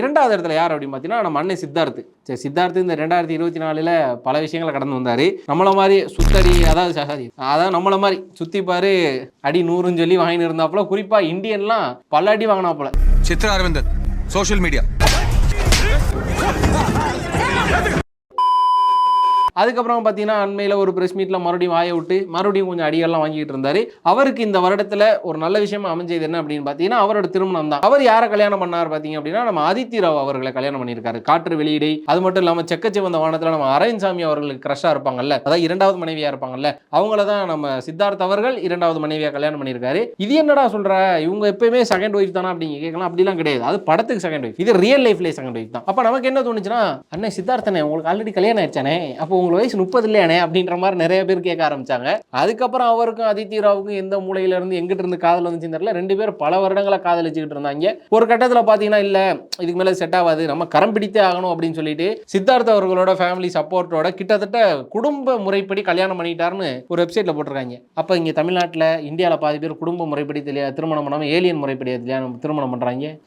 இரண்டாவது இடத்துல யார் அப்படின்னு பார்த்தீங்கன்னா நம்ம அண்ணன் சித்தார்த்து. சரி சித்தார்த்து இந்த ரெண்டாயிரத்தி இருபத்தி நாலில் பல விஷயங்களை கடந்து வந்தார். நம்மள மாதிரி சுத்தடி அதாவது சாரி அதாவது நம்மள மாதிரி சுத்தி அடி நூறுன்னு சொல்லி வாங்கிட்டு இருந்தாப்புல குறிப்பாக இந்தியன்லாம் பல அடி வாங்கினாப்புல. சித்ரா அரவிந்தன் சோஷியல் மீடியா அதுக்கப்புறம் பார்த்தீங்கன்னா அண்மையில் ஒரு ப்ரெஸ் மீட்டில் மறுபடியும் வாயை விட்டு மறுபடியும் கொஞ்சம் அடிகள்லாம் வாங்கிட்டு இருந்தாரு. அவருக்கு இந்த வருடத்தில் ஒரு நல்ல விஷயமா அமைஞ்சது என்ன அப்படின்னு பார்த்தீங்கன்னா அவரோட திருமணம் தான். அவர் யாரை கல்யாணம் பண்ணார் பார்த்தீங்க அப்படின்னா நம்ம ஆதித்ய ராவ் அவர்களை கல்யாணம் பண்ணியிருக்காரு. காற்று வெளியீடு அது மட்டும் இல்லாமல் செக்கச்சிவந்த வானத்தில் நம்ம அரவிந்த் அவர்களுக்கு க்ரஷாக இருப்பாங்கல்ல அதாவது இரண்டாவது மனைவியாக இருப்பாங்கல்ல அவங்கள தான் நம்ம சித்தார்த் அவர்கள் இரண்டாவது மனைவியாக கல்யாணம் பண்ணியிருக்காரு. இது என்னடா சொல்கிற இவங்க எப்பயுமே செகண்ட் ஒய்ஃப் தானா அப்படிங்க கேட்கலாம். அப்படிலாம் கிடையாது. அது படத்துக்கு செகண்ட் ஒய்ஃப் இது ரியல் லைஃப்லேயே செகண்ட் ஒய்ஃப் தான். அப்போ நமக்கு என்ன தோணுச்சுன்னா அண்ணே சித்தார்த்தனே உங்களுக்கு ஆல்ரெடி கல்யாணம் ஆயிடுச்சானே? அப்போ உங்களுக்கு வயசு முப்பது இல்லையானே அப்படின்ற மாதிரி நிறைய பேர் கேட்க ஆரம்பிச்சாங்க. அதுக்கப்புறம் அவருக்கும் அதித்தி ராவுக்கும் எந்த மூலையில இருந்து எங்கிட்ட இருந்து காதல் வந்துச்சு தெரியல. ரெண்டு பேரும் பல வருடங்களை காதலிச்சுக்கிட்டு இருந்தாங்க. ஒரு கட்டத்தில் பார்த்தீங்கன்னா இல்லை இதுக்கு மேலே செட் ஆகாது. நம்ம கரம் பிடித்தே ஆகணும் அப்படின்னு சொல்லிட்டு சித்தார்த் அவர்களோட ஃபேமிலி சப்போர்ட்டோட கிட்டத்தட்ட குடும்ப முறைப்படி கல்யாணம் பண்ணிட்டாருன்னு ஒரு வெப்சைட்ல போட்டிருக்காங்க. அப்போ இங்கே தமிழ்நாட்டில் இந்தியாவில் பாதி பேர் குடும்ப முறைப்படி தெரிய திருமணம் பண்ணாமல் ஏலியன் முறைப்படி திருமணம் பண்ணுறாங்க